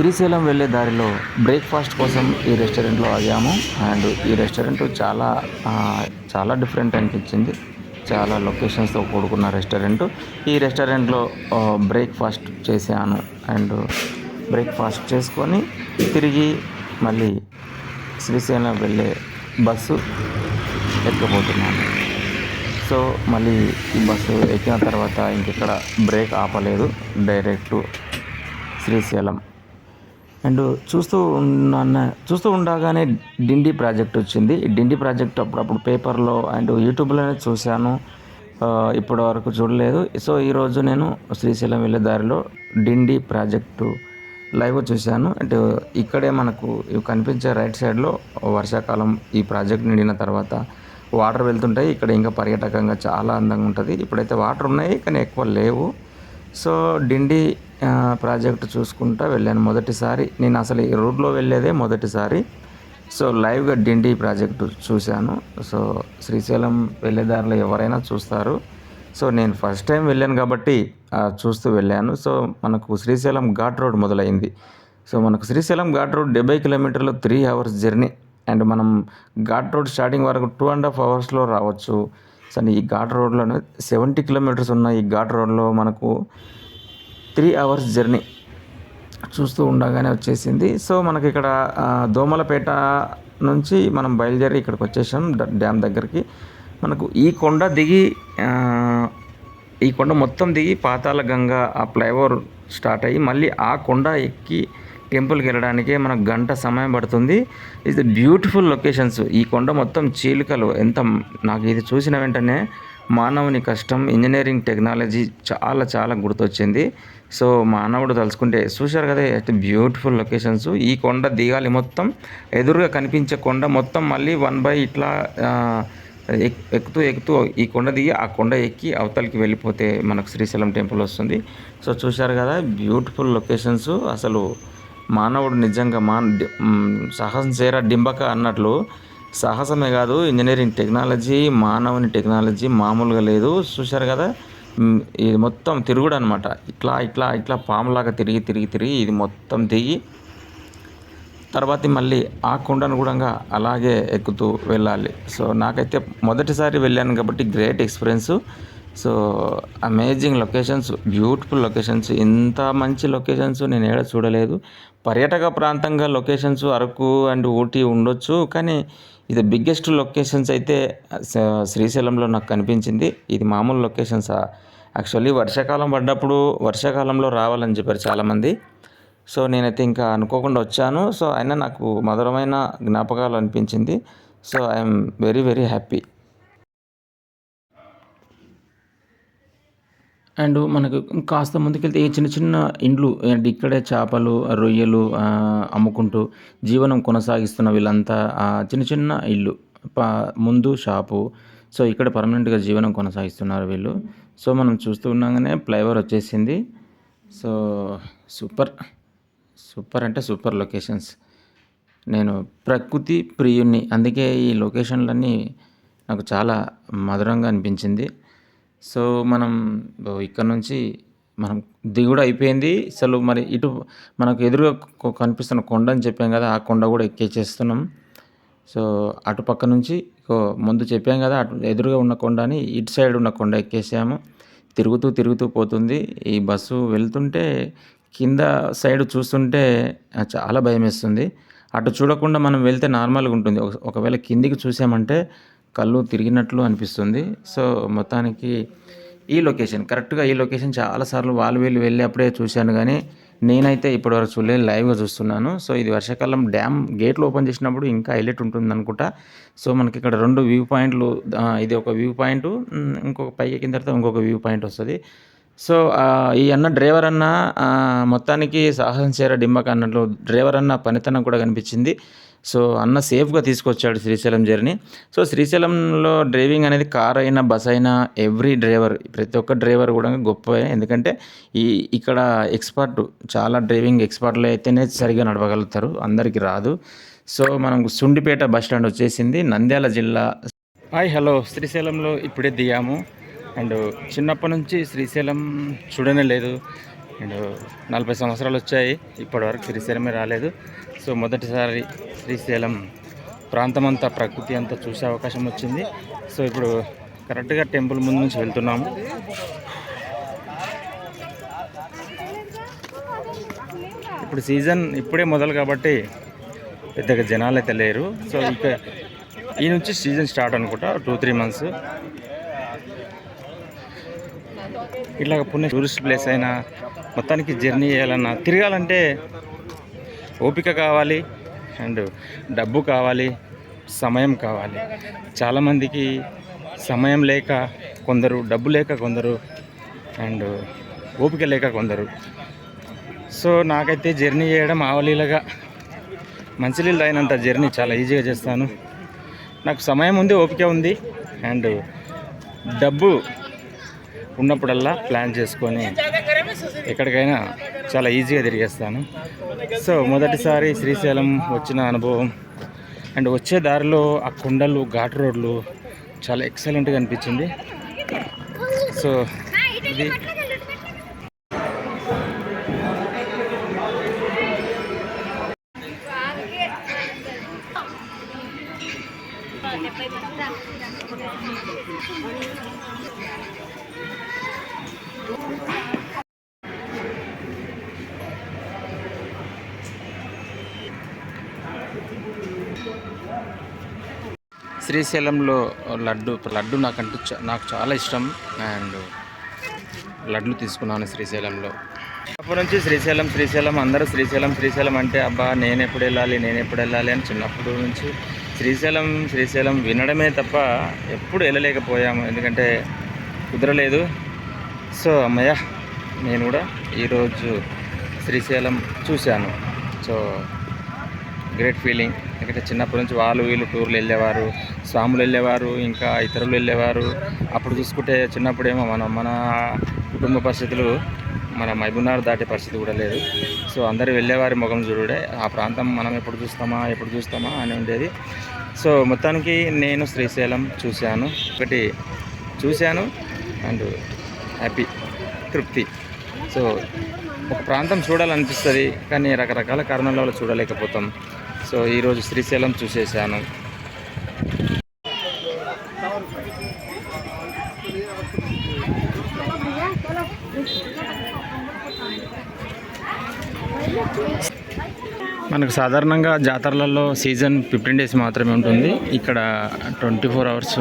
శ్రీశైలం వెళ్ళే దారిలో బ్రేక్ఫాస్ట్ కోసం ఈ రెస్టారెంట్లో ఆగాము. అండ్ ఈ రెస్టారెంట్ చాలా చాలా డిఫరెంట్ అనిపించింది. చాలా లొకేషన్స్తో కూడుకున్న రెస్టారెంట్. ఈ రెస్టారెంట్లో బ్రేక్ఫాస్ట్ చేశాను. అండ్ బ్రేక్ఫాస్ట్ చేసుకొని తిరిగి మళ్ళీ శ్రీశైలం వెళ్ళే బస్సు ఎక్కబోతున్నాను సో మళ్ళీ ఈ బస్సు ఎక్కిన తర్వాత ఇంకెక్కడ బ్రేక్ ఆపలేదు. డైరెక్ట్ శ్రీశైలం. అండ్ చూస్తూ ఉన్న చూస్తూ ఉండగానే డిండి ప్రాజెక్ట్ వచ్చింది. డిండి ప్రాజెక్ట్ అప్పుడప్పుడు పేపర్లో అండ్ యూట్యూబ్లోనే చూశాను. ఇప్పటి వరకు చూడలేదు. సో ఈరోజు నేను శ్రీశైలం వెళ్ళే దారిలో డిండి ప్రాజెక్టు లైవ్ చూశాను. అండ్ ఇక్కడే మనకు ఇవి కనిపించే రైట్ సైడ్లో వర్షాకాలం ఈ ప్రాజెక్ట్ నిండిన తర్వాత వాటర్ వెళ్తుంటాయి. ఇక్కడ ఇంకా పర్యాటకంగా చాలా అందంగా ఉంటుంది. ఇప్పుడైతే వాటర్ ఉన్నాయి కానీ ఎక్కువ లేవు. సో డిండి ప్రాజెక్ట్ చూసుకుంటా వెళ్ళాను మొదటిసారి. నేను అసలు ఈ రోడ్లో వెళ్ళేదే మొదటిసారి. సో లైవ్గా డిండి ప్రాజెక్టు చూశాను. సో శ్రీశైలం వెళ్ళే దారిలో ఎవరైనా చూస్తారు. సో నేను ఫస్ట్ టైం వెళ్ళాను కాబట్టి చూస్తూ వెళ్ళాను. సో మనకు శ్రీశైలం ఘాట్ రోడ్ మొదలైంది. సో మనకు శ్రీశైలం ఘాట్ రోడ్ డెబ్బై కిలోమీటర్లు త్రీ అవర్స్ జర్నీ అండ్ మనం ఘాట్ రోడ్ స్టార్టింగ్ వరకు టూ అండ్ హాఫ్ అవర్స్లో రావచ్చు. సో ఈ ఘాట్ రోడ్లోనే సెవెంటీ కిలోమీటర్స్ ఉన్న ఈ ఘాట్ రోడ్లో మనకు త్రీ అవర్స్ జర్నీ చూస్తూ ఉండగానే వచ్చేసింది. సో మనకి ఇక్కడ దోమలపేట నుంచి మనం బయలుదేరి ఇక్కడికి వచ్చేసాం డ- డ్యామ్ దగ్గరికి. మనకు ఈ కొండ దిగి ఈ కొండ మొత్తం దిగి పాతాళ గంగ ఆ ఫ్లైఓవర్ స్టార్ట్ అయ్యి మళ్ళీ ఆ కొండ ఎక్కి టెంపుల్కి వెళ్ళడానికి మనకు గంట సమయం పడుతుంది. ఇది బ్యూటిఫుల్ లొకేషన్స్ ఈ కొండ మొత్తం చీలికలు. ఎంత నాకు ఇది చూసిన వెంటనే మానవుని కష్టం ఇంజనీరింగ్ టెక్నాలజీ చాలా చాలా గుర్తొచ్చింది. సో మానవుడు తలుచుకుంటే చూశారు కదా అయితే బ్యూటిఫుల్ లొకేషన్స్. ఈ కొండ దిగాలి మొత్తం. ఎదురుగా కనిపించే కొండ మొత్తం మళ్ళీ వన్ బై ఇట్లా ఎక్- ఎక్కుతూ ఎక్కుతూ ఈ కొండ దిగి ఆ కొండ ఎక్కి అవతలికి వెళ్ళిపోతే మనకు శ్రీశైలం టెంపుల్ వస్తుంది. సో చూశారు కదా బ్యూటిఫుల్ లొకేషన్స్. అసలు మానవుడు నిజంగా మా సాహసం చేర డింబక అన్నట్లు సాహసమే కాదు ఇంజనీరింగ్ టెక్నాలజీ మానవుని టెక్నాలజీ మామూలుగా లేదు. చూశారు కదా? ఇది మొత్తం తిరుగుడు అనమాట ఇట్లా ఇట్లా ఇట్లా పాములాగా తిరిగి తిరిగి తిరిగి ఇది మొత్తం దిగి తర్వాత మళ్ళీ ఆ కొండను కూడా అలాగే ఎక్కుతూ వెళ్ళాలి. సో నాకైతే మొదటిసారి వెళ్ళాను కాబట్టి great experience. So amazing locations beautiful locations ఇంత మంచి లొకేషన్స్ నేను ఏడ చూడలేదు. పర్యాటక ప్రాంతంగా లొకేషన్స్ అరకు అండ్ ఊటీ ఉండొచ్చు కానీ ఇది బిగ్గెస్ట్ లొకేషన్స్ అయితే శ్రీశైలంలో నాకు కనిపించింది. ఇది మామూలు లొకేషన్స్ యాక్చువల్లీ వర్షాకాలం పడ్డప్పుడు వర్షాకాలంలో రావాలని చెప్పారు చాలామంది. సో నేనైతే ఇంకా అనుకోకుండా వచ్చాను. సో అయినా నాకు మధురమైన జ్ఞాపకాలు అనిపించింది. So I'm very very happy. And మనకు కాస్త ముందుకెళ్తే ఈ చిన్న చిన్న ఇండ్లు అండ్ ఇక్కడే చేపలు రొయ్యలు అమ్ముకుంటూ జీవనం కొనసాగిస్తున్న వీళ్ళంతా చిన్న చిన్న ఇల్లు ముందు షాపు. సో ఇక్కడ పర్మనెంట్గా జీవనం కొనసాగిస్తున్నారు వీళ్ళు. సో మనం చూస్తూ ఉండగానే ఫ్లైఓవర్ వచ్చేసింది. So super. సూపర్ అంటే సూపర్ లొకేషన్స్. నేను ప్రకృతి ప్రియుణ్ణి అందుకే ఈ లొకేషన్లన్నీ నాకు చాలా మధురంగా అనిపించింది. సో మనం ఇక్కడ నుంచి మనం దిగుడు అయిపోయింది. అసలు మరి ఇటు మనకు ఎదురుగా కనిపిస్తున్న కొండ అని చెప్పాం కదా ఆ కొండ కూడా ఎక్కేచేస్తున్నాం సో అటు పక్క నుంచి ముందు చెప్పాం కదా అటు ఎదురుగా ఉన్న కొండని ఇటు సైడ్ ఉన్న కొండ ఎక్కేసాము. తిరుగుతూ తిరుగుతూ పోతుంది. ఈ బస్సు వెళ్తుంటే కింద సైడ్ చూస్తుంటే చాలా భయం వేస్తుంది అటు చూడకుండా మనం వెళ్తే నార్మల్గా ఉంటుంది. ఒకవేళ కిందికి చూసామంటే కళ్ళు తిరిగినట్లు అనిపిస్తుంది. సో మొత్తానికి ఈ లొకేషన్ కరెక్ట్గా ఈ లొకేషన్ చాలాసార్లు వాళ్ళు వీళ్ళు వెళ్ళి అప్పుడే చూశాను కానీ నేనైతే ఇప్పటివరకు చూడలేదు లైవ్గా చూస్తున్నాను. సో ఇది వర్షాకాలం డ్యామ్ గేట్లు ఓపెన్ చేసినప్పుడు ఇంకా హైలైట్ ఉంటుంది అనుకుంటా. సో మనకి ఇక్కడ రెండు వ్యూ పాయింట్లు ఇది ఒక వ్యూ పాయింట్ ఇంకొక పైకి ఎక్కిన తర్వాత ఇంకొక వ్యూ పాయింట్ వస్తుంది. సో ఈ అన్న డ్రైవర్ అన్న మొత్తానికి సాహసం చేర డింబక అన్నట్లు డ్రైవర్ అన్న పనితనం కూడా కనిపించింది. సో అన్న సేఫ్గా తీసుకొచ్చాడు శ్రీశైలం జర్నీ. సో శ్రీశైలంలో డ్రైవింగ్ అనేది కార్ అయినా బస్ అయినా ఎవ్రీ డ్రైవర్ ప్రతి ఒక్క డ్రైవర్ కూడా గొప్ప. ఎందుకంటే ఈ ఇక్కడ ఎక్స్పర్ట్ చాలా డ్రైవింగ్ ఎక్స్పర్ట్లు అయితేనే సరిగా నడవగలుగుతారు అందరికీ రాదు. సో మనం సుండిపేట బస్ స్టాండ్ వచ్చేసింది నంద్యాల జిల్లా. Hi hello. శ్రీశైలంలో ఇప్పుడే దిగాము. అండ్ చిన్నప్పటి నుంచి శ్రీశైలం చూడనే లేదు. అండ్ నలభై సంవత్సరాలు వచ్చాయి. ఇప్పటివరకు శ్రీశైలమే రాలేదు. సో మొదటిసారి శ్రీశైలం ప్రాంతం అంతా ప్రకృతి అంతా చూసే అవకాశం వచ్చింది. సో ఇప్పుడు కరెక్ట్గా టెంపుల్ ముందు నుంచి వెళ్తున్నాము. ఇప్పుడు సీజన్ ఇప్పుడే మొదలు కాబట్టి పెద్దగా జనాలు అయితే లేరు. సో ఇక ఈ నుంచి సీజన్ స్టార్ట్ అనుకుంటా టూ త్రీ మంత్స్. ఇట్లా పుణ్య టూరిస్ట్ ప్లేస్ అయినా మొత్తానికి జర్నీ చేయాలన్నా తిరగాలంటే ఓపిక కావాలి అండ్ డబ్బు కావాలి సమయం కావాలి. చాలామందికి సమయం లేక కొందరు డబ్బు లేక కొందరు అండ్ ఓపిక లేక కొందరు. సో నాకైతే జర్నీ చేయడం ఆవలీలగా మంచినీళ్ళు అయినంత జర్నీ చాలా ఈజీగా చేస్తాను. నాకు సమయం ఉంది ఓపిక ఉంది అండ్ డబ్బు ఉన్నప్పుడల్లా ప్లాన్ చేసుకొని ఎక్కడికైనా చాలా ఈజీగా తిరిగేస్తాను. సో మొదటిసారి శ్రీశైలం వచ్చిన అనుభవం. అండ్ వచ్చే దారిలో ఆ కొండలు ఘాట్ రోడ్లు చాలా ఎక్సలెంట్గా అనిపించింది. సో ఇది. శ్రీశైలంలో లడ్డు లడ్డు నాకంటూ నాకు చాలా ఇష్టం. అండ్ లడ్లు తీసుకున్నాను శ్రీశైలంలో. అప్పటి నుంచి శ్రీశైలం శ్రీశైలం అందరూ శ్రీశైలం శ్రీశైలం అంటే అబ్బా నేను ఎప్పుడు వెళ్ళాలి నేను ఎప్పుడు వెళ్ళాలి అని చిన్నప్పటి నుంచి శ్రీశైలం శ్రీశైలం వినడమే తప్ప ఎప్పుడు వెళ్ళలేకపోయాము. ఎందుకంటే కుదరలేదు. సో అమ్మయ్య నేను కూడా ఈరోజు శ్రీశైలం చూశాను. So great feeling. ఎందుకంటే చిన్నప్పటి నుంచి వాళ్ళు వీళ్ళు టూర్లు వెళ్ళేవారు స్వాములు వెళ్ళేవారు ఇంకా ఇతరులు వెళ్ళేవారు. అప్పుడు చూసుకుంటే చిన్నప్పుడేమో మన మన కుటుంబ పరిస్థితులు మన మైబునార్ దాటే పరిస్థితి కూడా లేదు. సో అందరూ వెళ్ళేవారి ముఖం చూడుడే. ఆ ప్రాంతం మనం ఎప్పుడు చూస్తామా ఎప్పుడు చూస్తామా అని ఉండేది. సో మొత్తానికి నేను శ్రీశైలం చూశాను. ఒకటి చూశాను అండ్ హ్యాపీ తృప్తి. సో ఒక ప్రాంతం చూడాలనిపిస్తుంది కానీ రకరకాల కారణాల వల్ల చూడలేకపోతాం. సో ఈరోజు శ్రీశైలం చూసేసాను మనకు సాధారణంగా జాతరలలో సీజన్ ఫిఫ్టీన్ డేస్ మాత్రమే ఉంటుంది. ఇక్కడ ట్వంటీ ఫోర్ అవర్స్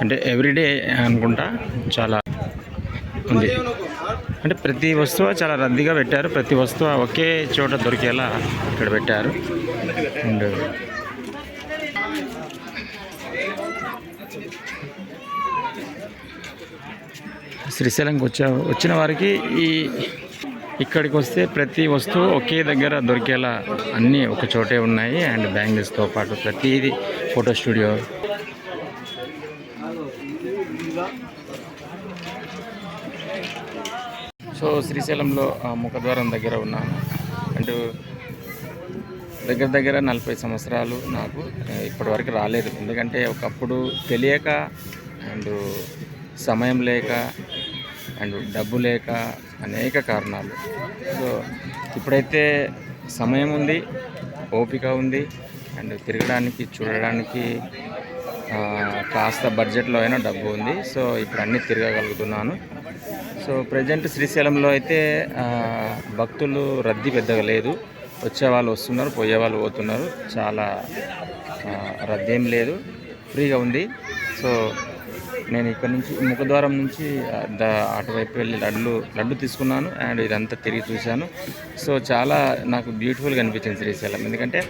అంటే ఎవ్రీడే అనుకుంటా చాలా ఉంది. అంటే ప్రతి వస్తువు చాలా రద్దీగా పెట్టారు. ప్రతి వస్తువు ఒకే చోట దొరికేలా ఇక్కడ పెట్టారు. ఉండేది. శ్రీశైలంకి వచ్చా వచ్చిన వారికి ఈ ఇక్కడికి వస్తే ప్రతి వస్తువు ఒకే దగ్గర దొరికేలా అన్నీ ఒక చోటే ఉన్నాయి. అండ్ బ్యాంగిల్స్తో పాటు ప్రతిదీ ఫోటో స్టూడియో. సో శ్రీశైలంలో ఆ ముఖద్వారం దగ్గర ఉన్నాను అండ్ దగ్గర దగ్గర నలభై సంవత్సరాలు నాకు ఇప్పటివరకు రాలేదు. ఎందుకంటే ఒకప్పుడు తెలియక అండ్ సమయం లేక అండ్ డబ్బు లేక అనేక కారణాలు. సో ఇప్పుడైతే సమయం ఉంది ఓపిక ఉంది అండ్ తిరగడానికి చూడడానికి కాస్త బడ్జెట్లో అయినా డబ్బు ఉంది. సో ఇప్పుడు అన్నీ తిరగగలుగుతున్నాను. సో ప్రజెంట్ శ్రీశైలంలో అయితే భక్తులు రద్దీ పెద్దగా లేదు. వచ్చే వాళ్ళు వస్తున్నారు పోయే వాళ్ళు పోతున్నారు. చాలా రద్దేం లేదు. ఫ్రీగా ఉంది. సో నేను ఇక్కడ నుంచి ముఖద్వారం నుంచి ద అటువైపు వెళ్ళి లడ్లు లడ్డు తీసుకున్నాను అండ్ ఇదంతా తిరిగి చూశాను. సో చాలా నాకు బ్యూటిఫుల్గా అనిపించింది శ్రీశైలం. ఎందుకంటే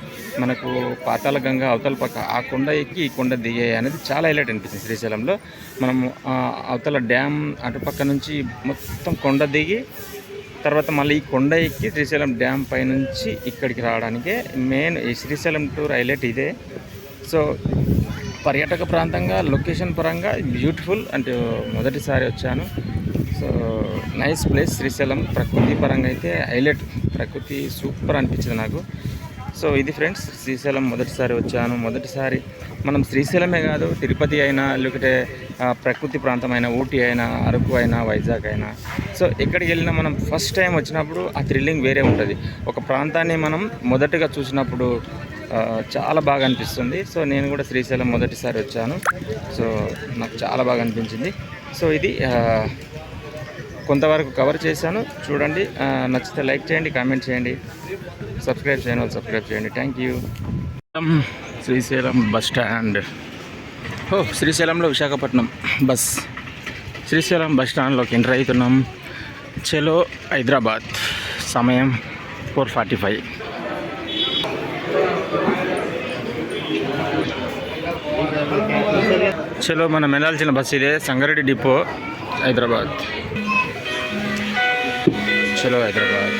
మనకు పాతాళ గంగ అవతల పక్క ఆ కొండ ఎక్కి ఈ కొండ దిగే అనేది చాలా హైలైట్ అనిపించింది శ్రీశైలంలో. మనం అవతల డ్యామ్ అటుపక్క నుంచి మొత్తం కొండ దిగి తర్వాత మళ్ళీ ఈ కొండ ఎక్కి శ్రీశైలం డ్యామ్ పైనుంచి ఇక్కడికి రావడానికే మెయిన్ ఈ శ్రీశైలం టూర్ హైలైట్ ఇదే. సో పర్యాటక ప్రాంతంగా లొకేషన్ పరంగా బ్యూటిఫుల్. అంటే మొదటిసారి వచ్చాను. So nice place Srisailam. ప్రకృతి పరంగా అయితే హైలైట్. ప్రకృతి సూపర్ అనిపించింది నాకు. సో ఇది ఫ్రెండ్స్ శ్రీశైలం మొదటిసారి వచ్చాను. మొదటిసారి మనం శ్రీశైలమే కాదు తిరుపతి అయినా లేకపోతే ప్రకృతి ప్రాంతం అయినా ఊటీ అయినా అరకు అయినా వైజాగ్ అయినా. సో ఎక్కడికి వెళ్ళినా మనం ఫస్ట్ టైం వచ్చినప్పుడు ఆ థ్రిల్లింగ్ వేరే ఉంటుంది. ఒక ప్రాంతాన్ని మనం మొదటగా చూసినప్పుడు చాలా బాగా అనిపిస్తుంది. సో నేను కూడా శ్రీశైలం మొదటిసారి వచ్చాను. సో నాకు చాలా బాగా అనిపించింది. సో ఇది కొంతవరకు కవర్ చేశాను. చూడండి నచ్చితే లైక్ చేయండి కామెంట్ చేయండి. సబ్స్క్రైబ్ చేయని వాళ్ళు సబ్స్క్రైబ్ చేయండి. Thank you Srisailam bus stand. ఓ శ్రీశైలంలో విశాఖపట్నం బస్. శ్రీశైలం బస్ స్టాండ్లోకి ఎంటర్ అవుతున్నాం. చలో హైదరాబాద్. సమయం ఫోర్ ఫార్టీ ఫైవ్. చలో మనం వెళ్ళాల్సిన బస్ ఇదే సంగారెడ్డి డిపో హైదరాబాద్. చలో హైదరాబాద్